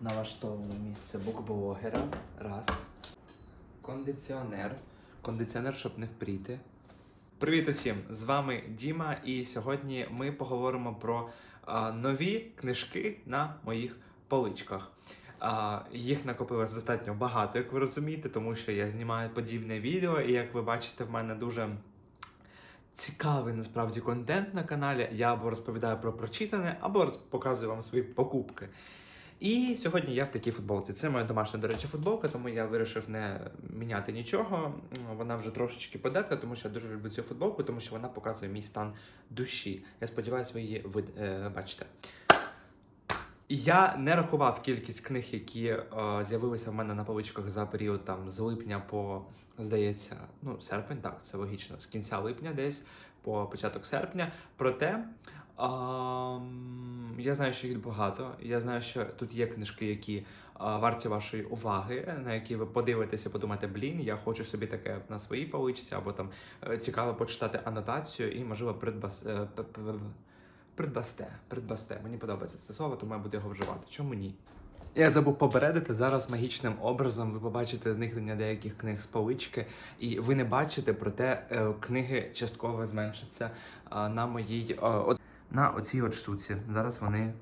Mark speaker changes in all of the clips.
Speaker 1: Налаштовано місце букблогера. Раз. Кондиціонер. Кондиціонер, щоб не впріти. Привіт усім! З вами Діма, і сьогодні ми поговоримо про а, нові книжки на моїх поличках. А, їх накопилось достатньо багато, як ви розумієте, тому що я знімаю подібне відео, і як ви бачите, в мене дуже цікавий насправді контент на каналі. Я або розповідаю про прочитане, або показую вам свої покупки. І сьогодні я в такій футболці. Це моя домашня, до речі, футболка, тому я вирішив не міняти нічого. Вона вже трошечки подерта, тому що я дуже люблю цю футболку, тому що вона показує мій стан душі. Я сподіваюся, ви її вид... е, бачите. Я не рахував кількість книг, які е, з'явилися в мене на поличках за період там з липня по, здається, ну, серпень, так, це логічно, з кінця липня десь по початок серпня. Проте я знаю, що їх багато. Я знаю, що тут є книжки, які варті вашої уваги, на які ви подивитеся, подумаєте, блін, я хочу собі таке на своїй поличці, або там е, цікаво почитати анотацію і, можливо, придбас, е, придбасте. Придбасте. Мені подобається це слово, тому я буду його вживати. Чому ні? Я забув попередити зараз магічним образом. Ви побачите зникнення деяких книг з полички, і ви не бачите, проте е, книги частково зменшаться на моїй на оцій от штуці. Зараз вони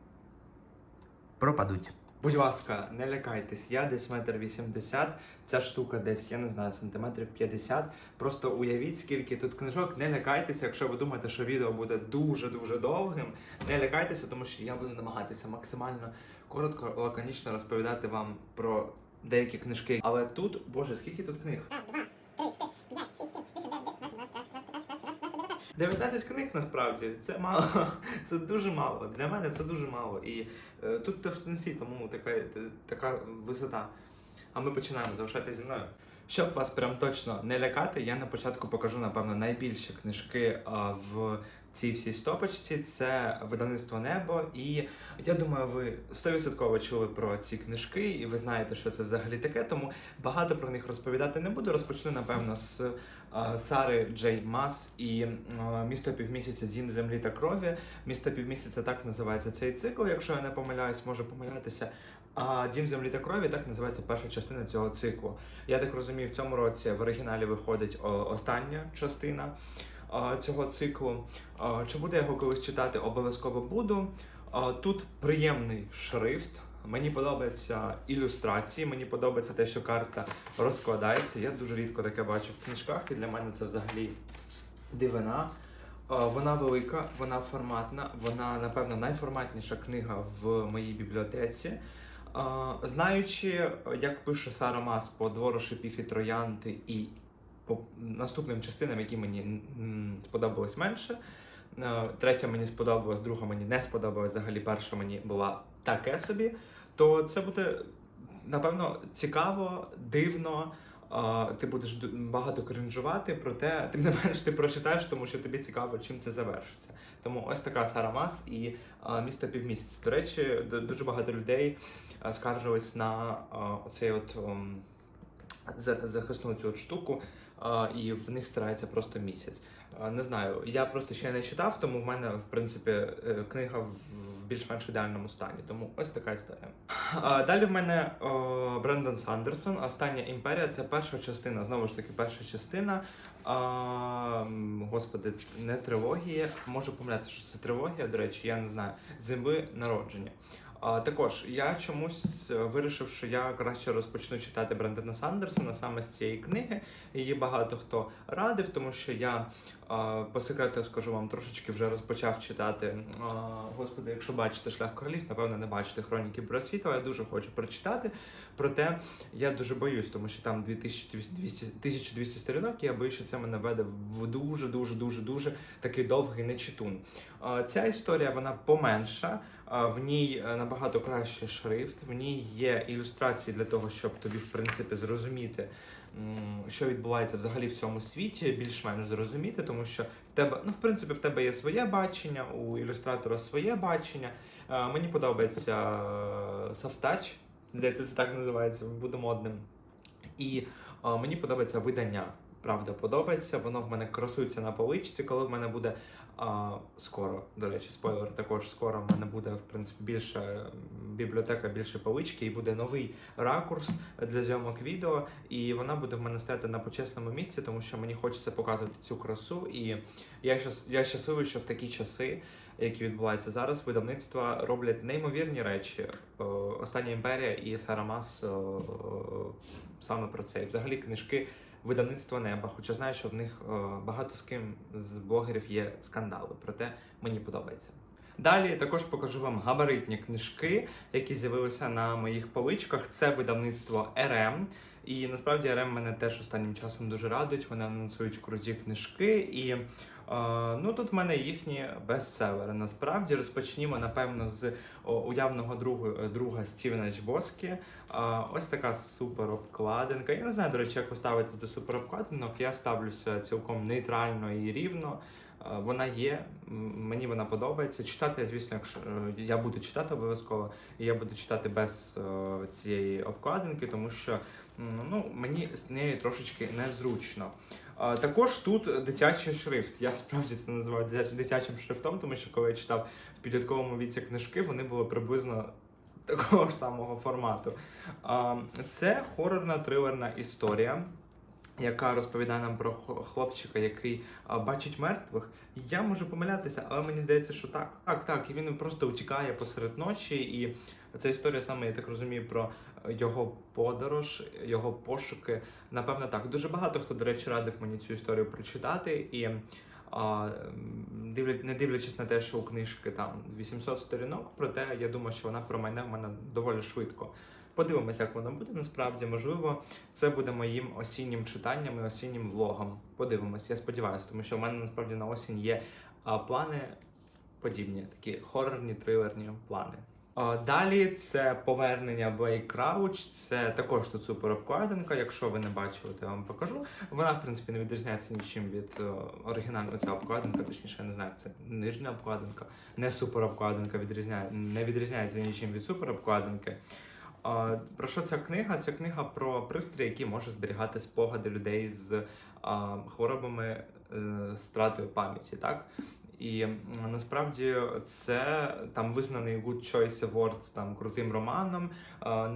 Speaker 1: пропадуть. Будь ласка, не лякайтесь, я десь метр вісімдесят, ця штука десь, я не знаю, сантиметрів 50. Просто уявіть, скільки тут книжок. Не лякайтеся, якщо ви думаєте, що відео буде дуже-дуже довгим. Не лякайтеся, тому що я буду намагатися максимально коротко, лаконічно розповідати вам про деякі книжки. Але тут, боже, скільки тут книг? 19 книг насправді це мало. Це дуже мало. Для мене це дуже мало. І е, тут товстунці, тому така, така висота. А ми починаємо залишайтесь зі мною. Щоб вас прям точно не лякати, я на початку покажу, напевно, найбільші книжки а, в цій всій стопочці. Це видавництво Небо. І я думаю, ви 100% чули про ці книжки, і ви знаєте, що це взагалі таке. Тому багато про них розповідати не буду. Розпочну, напевно, з Сари Джей Мас і Місто півмісяця Дім землі та крові. Місто півмісяця так називається цей цикл, якщо я не помиляюсь, можу помилятися. А Дім землі та крові так називається перша частина цього циклу. Я так розумію, в цьому році в оригіналі виходить остання частина цього циклу. Чи буду я його колись читати? Обов'язково буду. Тут приємний шрифт. Мені подобаються ілюстрації, мені подобається те, що карта розкладається. Я дуже рідко таке бачу в книжках, і для мене це взагалі дивина. Вона велика, вона форматна, вона, напевно, найформатніша книга в моїй бібліотеці. Знаючи, як пише Сара Мас по двору шипів і троянти і по наступним частинам, які мені сподобались менше. Е, Третя мені сподобалась, друга мені не сподобалась, взагалі перша мені була таке собі. То це буде напевно цікаво, дивно. е, Ти будеш багато кринжувати, проте тим не менш ти прочитаєш, тому що тобі цікаво, чим це завершиться. Тому ось така Сара Мас і е, місто півмісяця. До речі, дуже багато людей скаржились на оцей от ем, захисну цю от штуку, і в них старається просто місяць. Не знаю, я просто ще не читав, тому в мене в принципі е, книга в більш-менш ідеальному стані. Тому ось така історія. Далі в мене Брендон Сандерсон. Остання імперія це перша частина. Знову ж таки, перша частина. Господи, не трилогія. Можу помиляти, що це трилогія. До речі, я не знаю. Зими народження. Також я чомусь е, вирішив, що я краще розпочну читати Брендона Сандерсона саме з цієї книги. Її багато хто радив, тому що я по секрету скажу вам трошечки вже розпочав читати. Господи, якщо бачите шлях королів, напевно, не бачите хроніки Бросвіту, я дуже хочу прочитати. Проте я дуже боюсь, тому що там 2200, 1200 сторінок, і я боюсь, що це мене веде в дуже дуже дуже дуже такий довгий нечитун. Ця історія вона поменша. В ній е, набагато кращий шрифт, в ній є ілюстрації для того, щоб тобі, в принципі, зрозуміти, що відбувається взагалі в цьому світі, більш-менш зрозуміти, тому що в тебе, ну, в принципі, в тебе є своє бачення, у ілюстратора своє бачення. Е, Мені подобається Софтач, здається, це так називається, буде модним. І е, мені подобається видання. Правда, подобається. Воно в мене красується на поличці. Коли в мене буде А, скоро, до речі, спойлер, також скоро в мене буде в принципі більше бібліотека, більше полички, і буде новий ракурс для зйомок відео. І вона буде в мене стояти на почесному місці, тому що мені хочеться показувати цю красу. І я щас, я щасливий, що в такі часи, які відбуваються зараз, видавництва роблять неймовірні речі. Е, Остання імперія і Сара Мас е, саме про це. І взагалі книжки видавництва неба. Хоча знаю, що в них е, багато з ким з блогерів є скандали, проте мені подобається. Далі також покажу вам габаритні книжки, які з'явилися на моїх поличках. Це видавництво РМ. І насправді РМ мене теж останнім часом дуже радують. Вони анонсують круті книжки. І е, ну тут в мене їхні бестселери. Насправді розпочнімо, напевно, з о, уявного другу, друга Стівена Чбоскі. А, ось така супер обкладинка. Я не знаю, до речі, як ви до супер обкладинок. Я ставлюся цілком нейтрально і рівно. А, Вона є, мені вона подобається. Читати, звісно, якщо е, я буду читати обов'язково, і я буду читати без е, цієї обкладинки, тому що ну, мені з нею трошечки незручно. Також тут дитячий шрифт. Я справді це називаю дитячим шрифтом, тому що коли я читав в підлітковому віці книжки, вони були приблизно такого ж самого формату. А, Це хорорна трилерна історія. Яка розповідає нам про хлопчика, який бачить мертвих. Я можу помилятися, але мені здається, що так. Так, так, і він просто утікає посеред ночі, і ця історія саме, я так розумію, про е, його подорож, його пошуки. Напевно, так. Дуже багато хто, до речі, радив мені цю історію прочитати. І а, дивля- не дивлячись на те, що у книжки там 800 сторінок, проте я думаю, що вона промайне в мене доволі швидко. Подивимося, як воно буде насправді. Можливо, це буде моїм осіннім читанням і осіннім влогом. Подивимось, я сподіваюся, тому що в мене насправді на осінь є а, плани подібні, такі хорорні, трилерні плани. Далі це повернення Блейк Крауч. Це також тут супер обкладинка. Якщо ви не бачили, то я вам покажу. Вона, в принципі, не відрізняється нічим від оригінальної ця обкладинка, точніше, я не знаю, це нижня обкладинка, не супер обкладинка відрізняє, не відрізняється нічим від супер обкладинки. Про що ця книга? Ця книга про пристрій, який може зберігати спогади людей з хворобами е, стратою пам'яті, так? І насправді це там визнаний Good Choice Awards там крутим романом.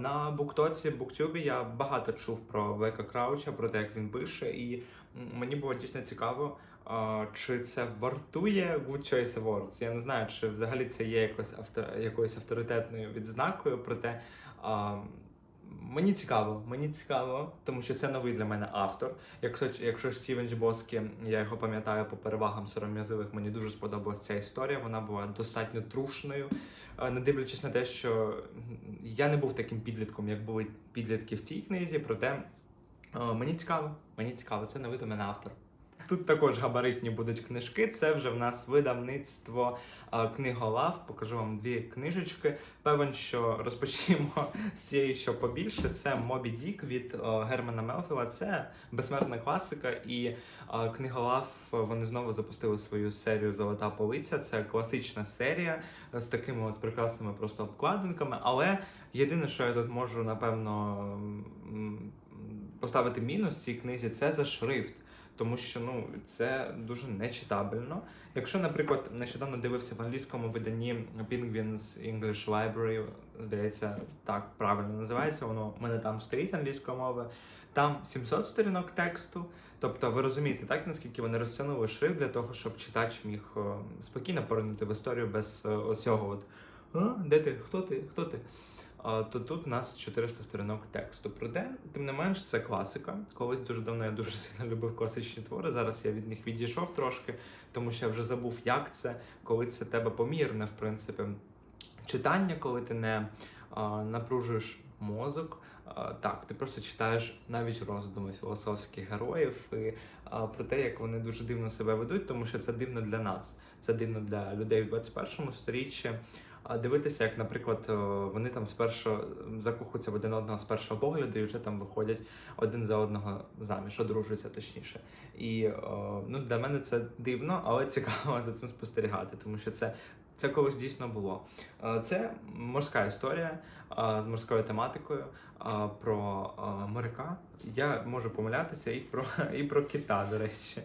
Speaker 1: На буктоці, буктюбі я багато чув про Блека Крауча, про те, як він пише, і мені було дійсно цікаво. Чи це вартує Good Choice Awards? Я не знаю, чи взагалі це є якось автор, якоюсь авторитетною відзнакою, проте а, мені цікаво, мені цікаво, тому що це новий для мене автор. Якщо, якщо ж Стівен Джбоскі, я його пам'ятаю по перевагам сором'язливих, мені дуже сподобалася ця історія. Вона була достатньо трушною. Е, Не дивлячись на те, що я не був таким підлітком, як були підлітки в цій книзі, проте е, мені цікаво, мені цікаво, це новий до мене автор. Тут також габаритні будуть книжки. Це вже в нас видавництво книголав. Покажу вам дві книжечки. Певен, що розпочнемо з цієї, що побільше. Це Мобі Дік від Германа Мелфіла. Це безсмертна класика, і книголав вони знову запустили свою серію Золота полиця. Це класична серія з такими от прекрасними просто обкладинками. Але єдине, що я тут можу напевно поставити мінус цій книзі, це за шрифт. Тому що ну це дуже нечитабельно. Якщо, наприклад, нещодавно дивився в англійському виданні Penguins English Library, здається, так правильно називається, воно в мене там стоїть англійською мовою. Там 700 сторінок тексту. Тобто, ви розумієте, так наскільки вони розтягнули шрифт для того, щоб читач міг е, спокійно поринути в історію без е, оцього от де ти? Хто ти? Хто ти? То тут у нас 400 сторінок тексту. Проте, тим не менш, це класика. Колись дуже давно я дуже сильно любив класичні твори. Зараз я від них відійшов трошки, тому що я вже забув, як це, коли це тебе помірне, в принципі, читання, коли ти не а, напружуєш мозок. Так, ти просто читаєш навіть роздуми філософських героїв і а, про те, як вони дуже дивно себе ведуть, тому що це дивно для нас, це дивно для людей в 21 сторіччі. Дивитися, як, наприклад, е, вони там спершу закохуються в один одного з першого погляду і вже там виходять один за одного заміж, одружуються точніше. І е, ну, для мене це дивно, але цікаво за цим спостерігати, тому що це, це колись дійсно було. Е, Це морська історія з морською тематикою про моряка. Я можу помилятися і про, і про кита, до речі.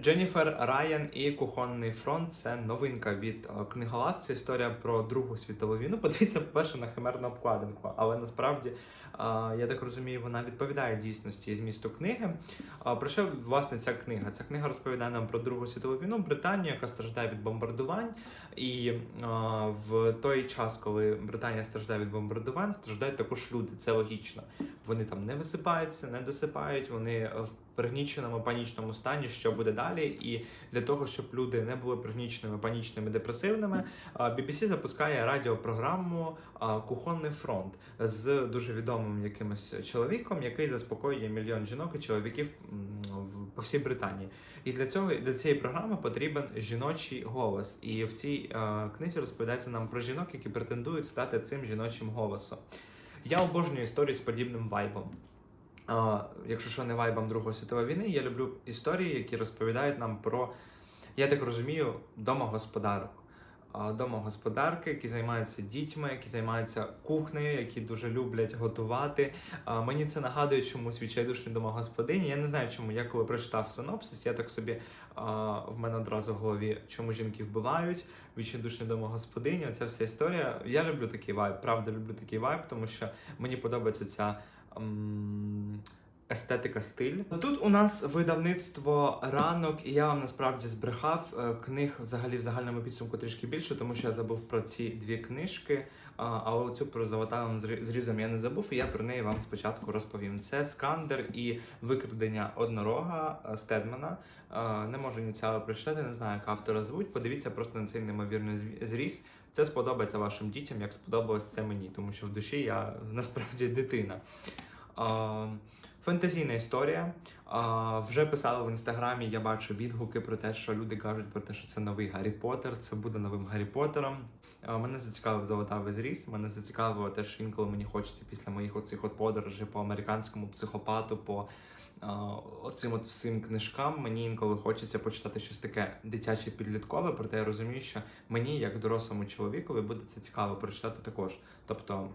Speaker 1: Дженніфер Райан і Кухонний фронт це новинка від е, книголавця. Історія про Другу світову війну. Подивіться, по-перше, на химерну обкладинку, але насправді, е, я так розумію, вона відповідає дійсності і змісту книги. Про що власне ця книга? Ця книга розповідає нам про Другу світову війну, Британію, яка страждає від бомбардувань. І в той час, коли Британія страждає від бомбардувань, страждають також люди. Це логічно. Вони там не висипаються, не досипають, вони пригніченому панічному стані, що буде далі. І для того, щоб люди не були пригніченими, панічними, депресивними, BBC запускає радіопрограму Кухонний фронт з дуже відомим якимось чоловіком, який заспокоює мільйон жінок і чоловіків по всій Британії. І для цього для цієї програми потрібен жіночий голос. І в цій книзі розповідається нам про жінок, які претендують стати цим жіночим голосом. Я обожнюю історії з подібним вайбом. Якщо що не вайбом Другої світової війни, я люблю історії, які розповідають нам про, я так розумію, домогосподарок. Домогосподарки, які займаються дітьми, які займаються кухнею, які дуже люблять готувати. Мені це нагадує чомусь відчайдушні домогосподині. Я не знаю, чому я коли прочитав синопсис, я так собі в мене одразу в голові, чому жінки вбивають, відчайдушні домогосподині. Оця вся історія. Я люблю такий вайб, правда люблю такий вайб, тому що мені подобається ця. Естетика стиль. Тут у нас видавництво ранок, і я вам насправді збрехав е, книг взагалі в загальному підсумку трішки більше, тому що я забув про ці дві книжки. А, оцю про золотавим зрі- зрізом я не забув, і я про неї вам спочатку розповім. Це Скандер і викрадення однорога е, Стедмана. Е, Не можу ініціали прочитати, не знаю, як автора звуть. Подивіться просто на цей неймовірний зріз. Це сподобається вашим дітям, як сподобалось це мені, тому що в душі я насправді дитина. Фентезійна історія. А, вже писали в інстаграмі, я бачу відгуки про те, що люди кажуть про те, що це новий Гаррі Поттер, це буде новим Гаррі Поттером. А, Мене зацікавив золотавий зріз. Мене зацікавило те, що інколи мені хочеться після моїх оцих от подорожей по американському психопату, по оцим от всім книжкам. Мені інколи хочеться почитати щось таке дитяче підліткове, проте я розумію, що мені, як дорослому чоловікові, буде це цікаво прочитати також. Тобто.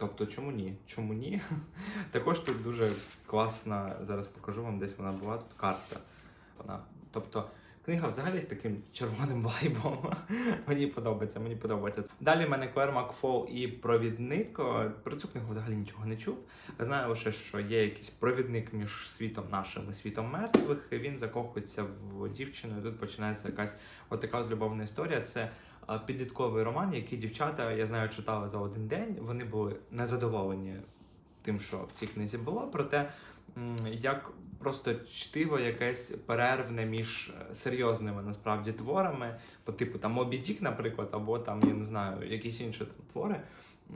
Speaker 1: Тобто, чому ні? Чому ні? Також тут дуже класна, зараз покажу вам, десь вона була тут карта. Вона. Тобто, книга взагалі з таким червоним вайбом. мені подобається, мені подобається. Далі в мене Клер Макфол і провідник. Про цю книгу взагалі нічого не чув. Знаю лише, що є якийсь провідник між світом нашим і світом мертвих. Він закохується в дівчину. І тут починається якась от любовна історія. Це підлітковий роман, який дівчата, я знаю, читали за один день. Вони були незадоволені тим, що в цій книзі було. Проте як просто чтиво якесь перервне між е, серйозними насправді творами, по типу там Мобі Дік, наприклад, або там, я не знаю, якісь інші там твори.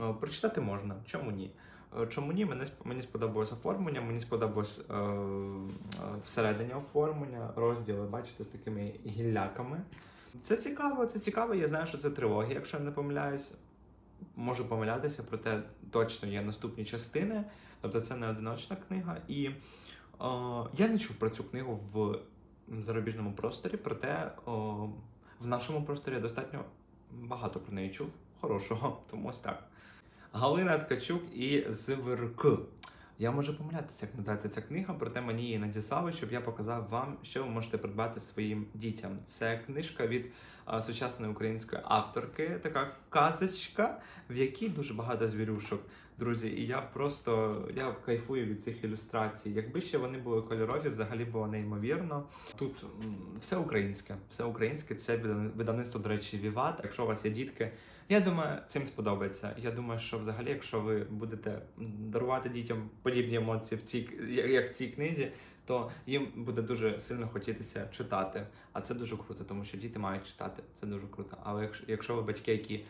Speaker 1: е, Прочитати можна. Чому ні? Е, Чому ні? Мені, мені сподобалось оформлення, мені сподобалось е, е, всередині оформлення, розділи, бачите, з такими гілляками. Це цікаво, це цікаво. Я знаю, що це трилогія, якщо я не помиляюсь. Можу помилятися, проте точно є наступні частини. Тобто це не одиночна книга. І е, я не чув про цю книгу в зарубіжному просторі, проте о, в нашому просторі достатньо багато про неї чув. Хорошого, тому ось так. Галина Ткачук і Зиверк. Я можу помилятися, як називається ця книга, проте мені її надіслали, щоб я показав вам, що ви можете придбати своїм дітям. Це книжка від а, сучасної української авторки, така казочка, в якій дуже багато звірюшок. Друзі, і я просто я кайфую від цих ілюстрацій. Якби ще вони були кольорові, взагалі було неймовірно. Тут все українське, все українське. Це видав- видавництво, до речі, Віват. Якщо у вас є дітки, я думаю, цим сподобається. Я думаю, що взагалі, якщо ви будете дарувати дітям подібні емоції в цій як в цій книзі, то їм буде дуже сильно хотітися читати. А це дуже круто, тому що діти мають читати. Це дуже круто. Але якщо, якщо ви батьки, які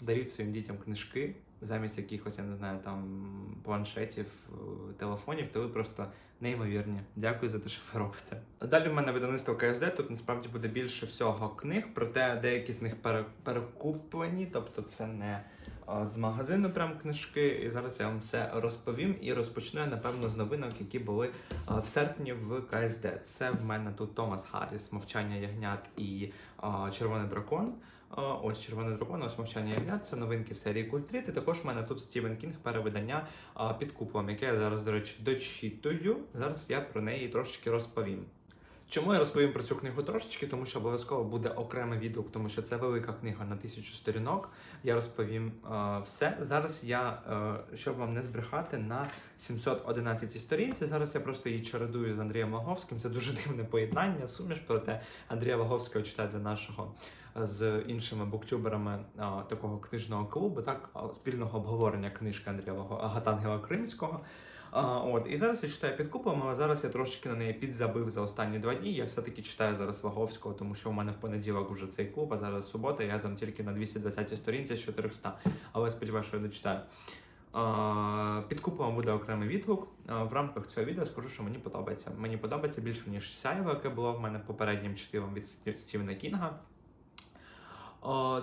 Speaker 1: дають своїм дітям книжки замість якихось, я не знаю, там планшетів, е, телефонів, то ви просто неймовірні. Дякую за те, що ви робите. Далі в мене видавництво КСД. Тут насправді буде більше всього книг, проте деякі з них перекуплені, тобто це не з магазину прям книжки. І зараз я вам все розповім і розпочну напевно з новинок, які були в серпні в КСД. Це в мене тут Томас Харріс, мовчання ягнят і Червоний дракон. Ось червоний дракон, ось мовчання. Це новинки в серії Культріт. І також в мене тут Стівен Кінг перевидання під куполом, яке я зараз, до речі, дочитую. Зараз я про неї трошечки розповім. Чому я розповім про цю книгу трошечки? Тому що обов'язково буде окремий відгук, тому що це велика книга на тисячу сторінок. Я розповім е, все. Зараз я, е, щоб вам не збрехати, на 711 сторінці. Зараз я просто її чередую з Андрієм Лаговським. Це дуже дивне поєднання, суміш, проте Андрія Лаговського читаю для нашого е, з іншими буктюберами е, такого книжного клубу, так е, спільного обговорення книжки Андрія Лаго- Гатангела Кримського. А, от, і зараз я читаю під купом, але зараз я трошки на неї підзабив за останні два дні. Я все-таки читаю зараз Ваговського, тому що у мене в понеділок вже цей клуб, а зараз субота, я там тільки на 220 сторінці з 400, але сподіваюся, що я дочитаю. Під куполом буде окремий відгук. В рамках цього відео скажу, що мені подобається. Мені подобається більше, ніж Сяєво, яке було в мене попереднім чтивом від Стів- Стівена Кінга.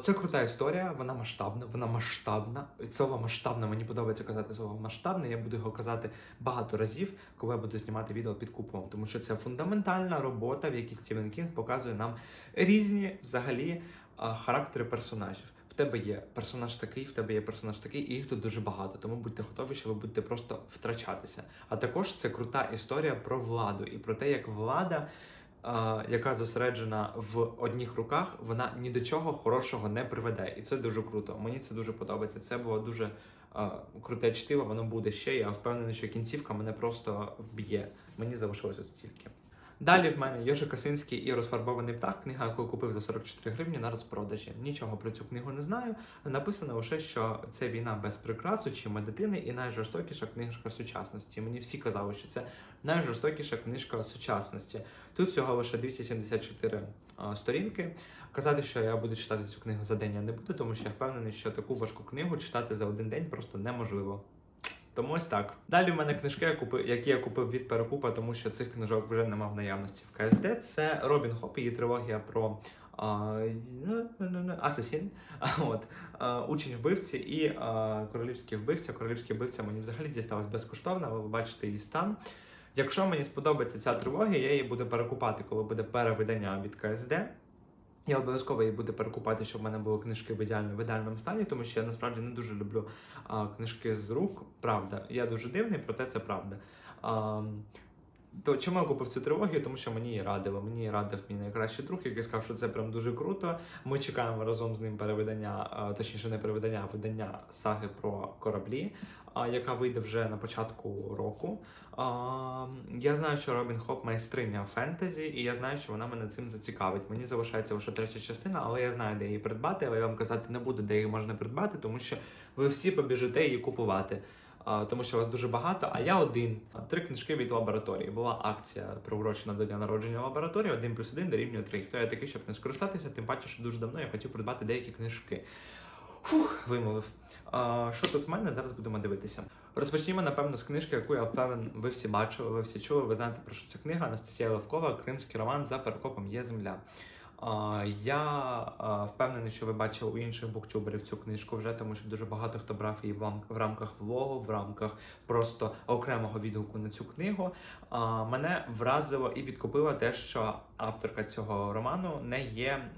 Speaker 1: Це крута історія, вона масштабна, вона масштабна. Слово масштабна, мені подобається казати слово масштабне. Я буду його казати багато разів, коли я буду знімати відео під куполом, тому що це фундаментальна робота, в якій Стівен Кінг показує нам різні взагалі характери персонажів. В тебе є персонаж такий, в тебе є персонаж такий, і їх тут дуже багато. Тому будьте готові, що ви будете просто втрачатися. А також це крута історія про владу і про те, як влада яка зосереджена в одних руках, вона ні до чого хорошого не приведе. І це дуже круто. Мені це дуже подобається. Це було дуже круте чтиво, воно буде ще. Я впевнений, що кінцівка мене просто вб'є. Мені залишилось ось стільки. Далі в мене Йоши Касинський і розфарбований птах, книга, яку я купив за 44 гривні на розпродажі. Нічого про цю книгу не знаю. Написано лише, що це війна без прикрасу чи дитини і найжорстокіша книжка сучасності. Мені всі казали, що це найжорстокіша книжка сучасності. Тут всього лише 274 сторінки. Казати, що я буду читати цю книгу за день я не буду, тому що я впевнений, що таку важку книгу читати за один день просто неможливо. Тому ось так. Далі в мене книжки, які я купив від перекупа, тому що цих книжок вже нема в наявності в КСД. Це Робін Хоп, її трилогія про а, ну, ну, ну, Асасін, учень вбивці і а, королівський вбивця. Королівський вбивця мені взагалі дісталось безкоштовно, ви бачите її стан. Якщо мені сподобається ця трилогія, я її буду перекупати, коли буде перевидання від КСД. Я обов'язково її буду перекупати, щоб в мене були книжки в ідеально в ідеальному стані, тому що я насправді не дуже люблю а, книжки з рук. Правда, я дуже дивний, проте це правда. А, то чому я купив цю трилогію? Тому що мені її радили. Мені її радив мій найкращий друг, який сказав, що це прям дуже круто. Ми чекаємо разом з ним перевидання, а, точніше, не перевидання, а видання саги про кораблі, яка вийде вже на початку року. Я знаю, що Робін Хоп майстриня фентезі, і я знаю, що вона мене цим зацікавить. Мені залишається лише третя частина, але я знаю, де її придбати, але я вам казати не буду, де її можна придбати, тому що ви всі побіжите її купувати. Тому що вас дуже багато, а я один. Три книжки від лабораторії. Була акція приурочена до дня народження лабораторії, один плюс один дорівнює три. Хто я такий, щоб не скористатися, тим паче, що дуже давно я хотів придбати деякі книжки. Фух, вимовив. А, що тут в мене? Зараз будемо дивитися. Розпочнімо, напевно, з книжки, яку я впевнений, ви всі бачили, ви всі чули, ви знаєте про що ця книга Анастасія Левкова, Кримський роман за перекопом є земля. Я впевнений, що ви бачили у інших буктюберів цю книжку вже, тому що дуже багато хто брав її в, рамках влогу, в рамках просто окремого відгуку на цю книгу. Мене вразило і підкупило те, що авторка цього роману не є.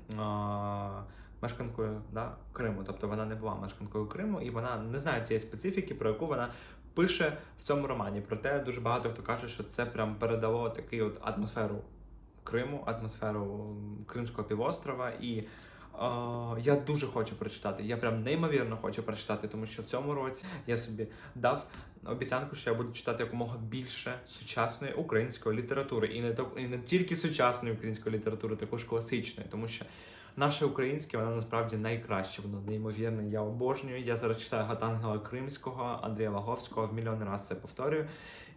Speaker 1: Мешканкою да, Криму, тобто вона не була мешканкою Криму, і вона не знає цієї специфіки, про яку вона пише в цьому романі. Проте дуже багато хто каже, що це прям передало от атмосферу Криму, атмосферу Кримського півострова. І е, я дуже хочу прочитати. Я прям неймовірно хочу прочитати, тому що в цьому році я собі дав обіцянку, що я буду читати якомога більше сучасної української літератури, і не і не тільки сучасної української літератури, також класичної, тому що. Наше українське, воно насправді найкраще, воно неймовірне. Я обожнюю. Я зараз читаю Гатангела Кримського, Андрія Лаговського, в мільйон раз це повторюю.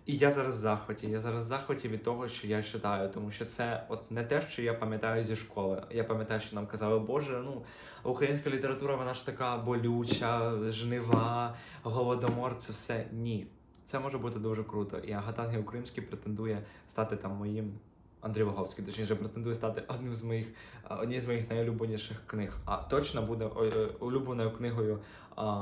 Speaker 1: І я зараз в захваті. Я зараз в захваті від того, що я читаю, тому що це от не те, що я пам'ятаю зі школи. Я пам'ятаю, що нам казали, Боже, ну українська література, вона ж така болюча, жнива, голодомор, це все ні. Це може бути дуже круто. І Агатангел Кримський претендує стати там моїм. Андрій Ваговський, точніше, претендує стати одним з моїх однією з моїх найулюбленіших книг. А точно буде е, улюбленою книгою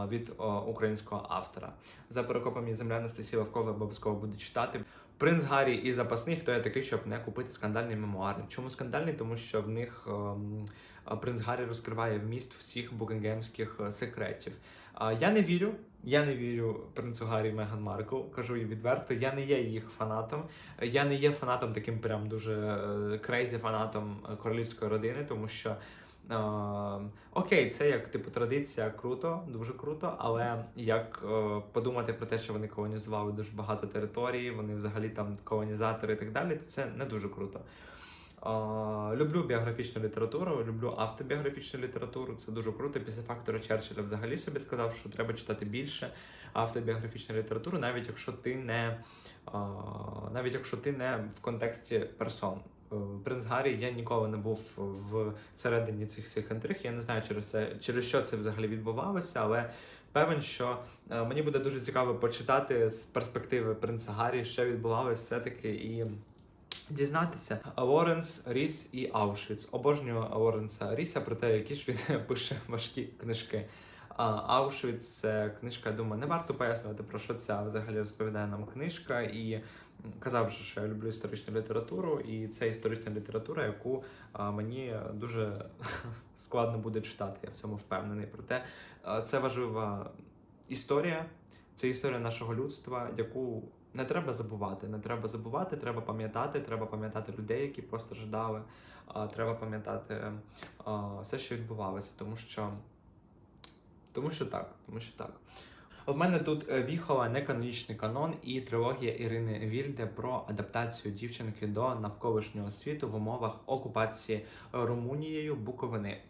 Speaker 1: від українського автора. За перекопом є земля Анастасії Левкова обов'язково буду читати. Принц Гаррі і запасний, хто я такий, щоб не купити скандальні мемуари. Чому скандальні? Тому що в них ем, принц Гаррі розкриває вміст всіх букінгемських е, секретів. Я не вірю. Я не вірю принцу Гаррі Меган Маркл, кажу їй відверто. Я не є їх фанатом. Я не є фанатом таким прям дуже крейзі фанатом е, королівської родини, тому що. е, окей, це як типу традиція, круто, дуже круто. Але як е, подумати про те, що вони колонізували дуже багато територій, вони взагалі там колонізатори і так далі, то це не дуже круто. Люблю біографічну літературу, люблю автобіографічну літературу. Це дуже круто. Після фактора Черчилля взагалі собі сказав, що треба читати більше автобіографічну літературу, навіть якщо ти не навіть якщо ти не в контексті персон. Е, Принц Гаррі я ніколи не був в середині цих всіх інтриг. Я не знаю через це через що це взагалі відбувалося, але певен, що е, мені буде дуже цікаво почитати з перспективи принца Гаррі, що відбувалося все-таки і. Дізнатися Лоренс, Ріс і Аушвіц. Обожнюю Лоренса Ріса про те, які ж він пише важкі книжки. Аушвіц це книжка, я думаю, не варто пояснювати, про що ця взагалі розповідає нам книжка. І казав, що я люблю історичну літературу, і це історична література, яку мені дуже складно буде читати. Я в цьому впевнений. Проте це важлива історія, це історія нашого людства, яку не треба забувати. Не треба забувати, треба пам'ятати, треба пам'ятати людей, які постраждали. Треба пам'ятати все, що відбувалося, тому що. Тому що так, тому що так. В мене тут е, віхола неканонічний канон і трилогія Ірини Вільде про адаптацію дівчинки до навколишнього світу в умовах окупації Румунією Буковини.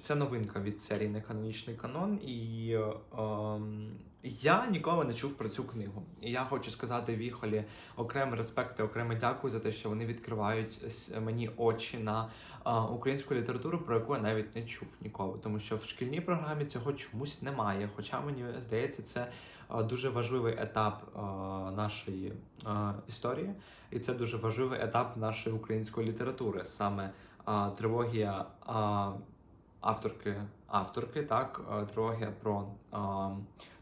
Speaker 1: Це новинка від серії Неканонічний канон, і е, я ніколи не чув про цю книгу. І я хочу сказати Віхолі окремий респект і окреме дякую за те, що вони відкривають мені очі на а, українську літературу, про яку я навіть не чув ніколи, тому що в шкільній програмі цього чомусь немає. Хоча мені здається, це а, дуже важливий етап а, нашої а, історії, і це дуже важливий етап нашої української літератури, саме а, трилогія а, авторки. Авторки, так, а, трилогія про а,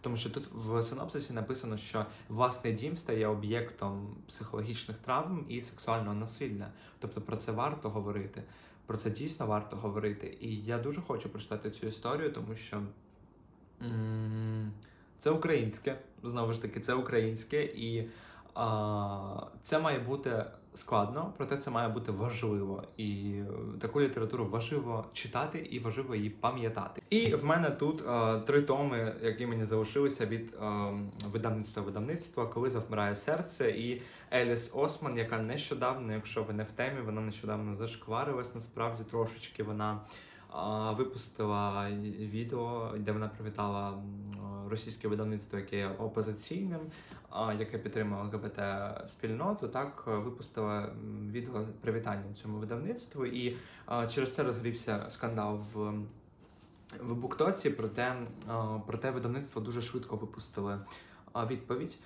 Speaker 1: тому, що тут в синопсисі написано, що власний дім стає об'єктом психологічних травм і сексуального насилля. Тобто про це варто говорити. Про це дійсно варто говорити. І я дуже хочу прочитати цю історію, тому що це українське, знову ж таки, це українське, і а, це має бути складно, проте це має бути важливо. І е, таку літературу важливо читати і важливо її пам'ятати. І в мене тут е, три томи, які мені залишилися від е, видавництва видавництва, коли завмирає серце, і Еліс Осман, яка нещодавно, якщо ви не в темі, вона нещодавно зашкварилась. Насправді трошечки вона випустила відео, де вона привітала російське видавництво, яке є опозиційним, яке підтримує ЛГБТ спільноту. Так випустила відео привітання цьому видавництву, і через це розгорівся скандал в. В Буктоці, проте, проте видавництво дуже швидко випустили відповідь.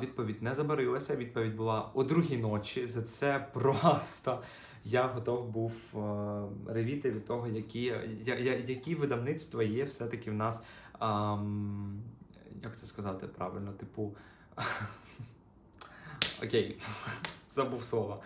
Speaker 1: Відповідь не забарилася. Відповідь була о другій ночі. За це просто я готов був е, ревіти від того, які, які видавництва є все-таки в нас. ам, як це сказати правильно? Типу. Окей, забув слово.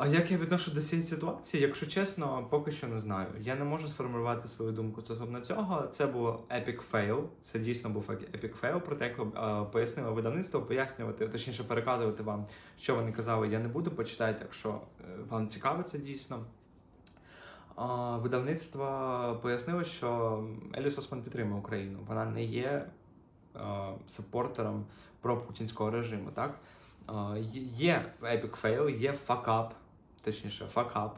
Speaker 1: А як я відношу до цієї ситуації, якщо чесно, поки що не знаю. Я не можу сформулювати свою думку стосовно цього. Це було epic fail. Це дійсно був epic fail. Проте, як е, пояснило видавництво, пояснювати, точніше переказувати вам, що вони казали, я не буду. Почитайте, якщо е, вам цікаво це дійсно. Видавництво пояснило, що Еліс Осман підтримує Україну. Вона не є е, саппортером пропутінського режиму. Так? Є- epic fail, є up, точніше, up.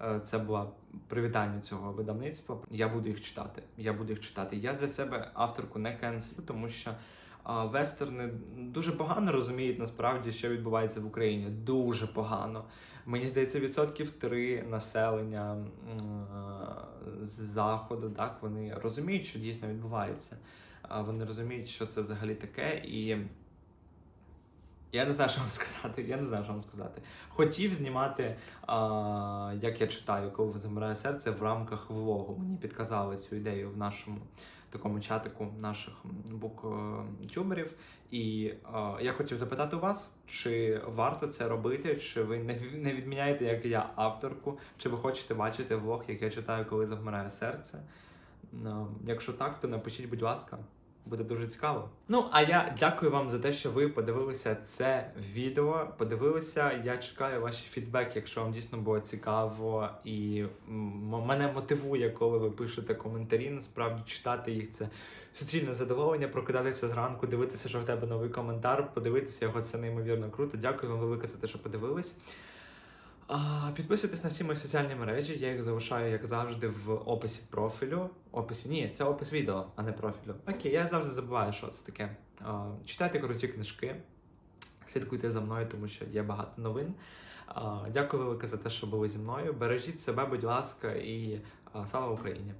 Speaker 1: Е, Це було привітання цього видавництва. Я буду їх читати. Я буду їх читати. Я для себе авторку не кенселю, тому що а, вестерни дуже погано розуміють насправді, що відбувається в Україні. Дуже погано. Мені здається, відсотків три населення е, з заходу, так вони розуміють, що дійсно відбувається. Вони розуміють, що це взагалі таке, і я не знаю, що вам сказати. Я не знаю, що вам сказати. Хотів знімати, а, як я читаю, коли замирає серце в рамках влогу. Мені підказали цю ідею в нашому такому чатику наших буктюберів. І е, я хотів запитати у вас, чи варто це робити, чи ви не, відміняєте, як я, авторку, чи ви хочете бачити влог, як я читаю, коли завмирає серце. Ну, якщо так, то напишіть, будь ласка. Буде дуже цікаво. Ну а я дякую вам за те, що ви подивилися це відео. Подивилися. Я чекаю ваші фідбеки, якщо вам дійсно було цікаво, і мене мотивує, коли ви пишете коментарі. Насправді читати їх це суцільне задоволення, прокидатися зранку, дивитися, що в тебе новий коментар, подивитися його. Це неймовірно круто. Дякую вам велике за те, що подивились. Підписуйтесь на всі мої соціальні мережі, я їх залишаю, як завжди, в описі профілю. Описі, ні, це опис відео, а не профілю. Окей, я завжди забуваю, що це таке. Читайте круті книжки, слідкуйте за мною, тому що є багато новин. Дякую велике за те, що були зі мною. Бережіть себе, будь ласка, і слава Україні!